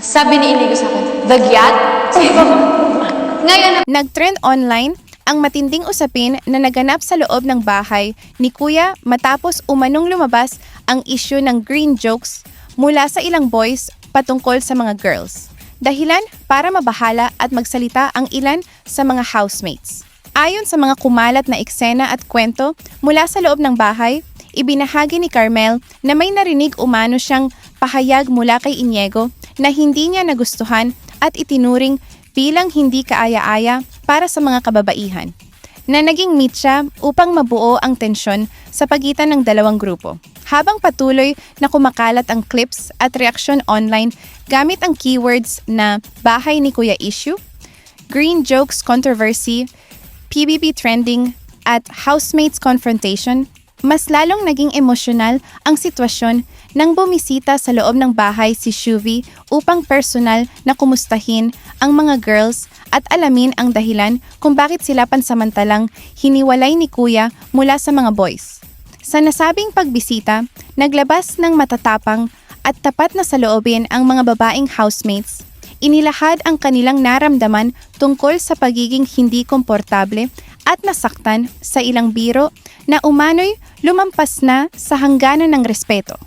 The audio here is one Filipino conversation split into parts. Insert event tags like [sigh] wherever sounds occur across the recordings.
Sabi ni Inigo sa akin, ko, [laughs] Ngayon na Nag-trend online ang matinding usapin na naganap sa loob ng bahay ni Kuya matapos umanong lumabas ang issue ng green jokes mula sa ilang boys patungkol sa mga girls. Dahilan para mabahala at magsalita ang ilan sa mga housemates. Ayon sa mga kumalat na eksena at kwento mula sa loob ng bahay, ibinahagi ni Carmel na may narinig umano siyang pahayag mula kay Iniego na hindi niya nagustuhan at itinuring bilang hindi kaaya-aya para sa mga kababaihan na naging meet siya upang mabuo ang tensyon sa pagitan ng dalawang grupo. Habang patuloy na kumakalat ang clips at reaksyon online gamit ang keywords na bahay ni Kuya Issue, green jokes controversy, PBB trending, at housemates confrontation, mas lalong naging emosyonal ang sitwasyon nang bumisita sa loob ng bahay si Shuvi upang personal na kumustahin ang mga girls at alamin ang dahilan kung bakit sila pansamantalang hiniwalay ni kuya mula sa mga boys. Sa nasabing pagbisita, naglabas ng matatapang at tapat na saloobin ang mga babaeng housemates inilahad ang kanilang naramdaman tungkol sa pagiging hindi komportable nasaktan sa ilang biro na umano'y lumampas na sa hangganan ng respeto.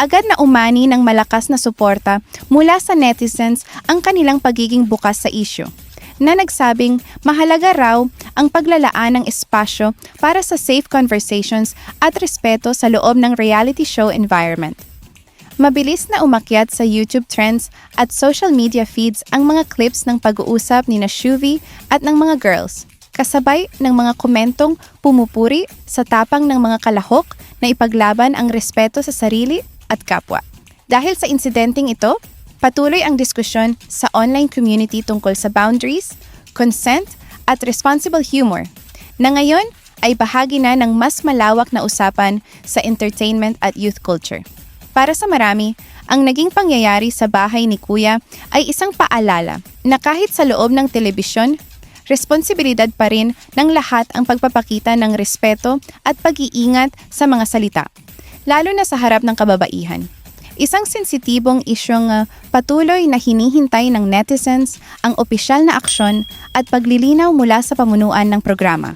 Agad na umani ng malakas na suporta mula sa netizens ang kanilang pagiging bukas sa isyo na nagsabing mahalaga raw ang paglalaan ng espasyo para sa safe conversations at respeto sa loob ng reality show environment. Mabilis na umakyat sa YouTube trends at social media feeds ang mga clips ng pag-uusap ni na at ng mga girls, kasabay ng mga komentong pumupuri sa tapang ng mga kalahok na ipaglaban ang respeto sa sarili at kapwa. Dahil sa insidenteng ito, patuloy ang diskusyon sa online community tungkol sa boundaries, consent, at responsible humor, na ngayon ay bahagi na ng mas malawak na usapan sa entertainment at youth culture. Para sa marami, ang naging pangyayari sa bahay ni Kuya ay isang paalala na kahit sa loob ng telebisyon, responsibilidad pa rin ng lahat ang pagpapakita ng respeto at pag-iingat sa mga salita, lalo na sa harap ng kababaihan. Isang sensitibong isyong uh, patuloy na hinihintay ng netizens ang opisyal na aksyon at paglilinaw mula sa pamunuan ng programa.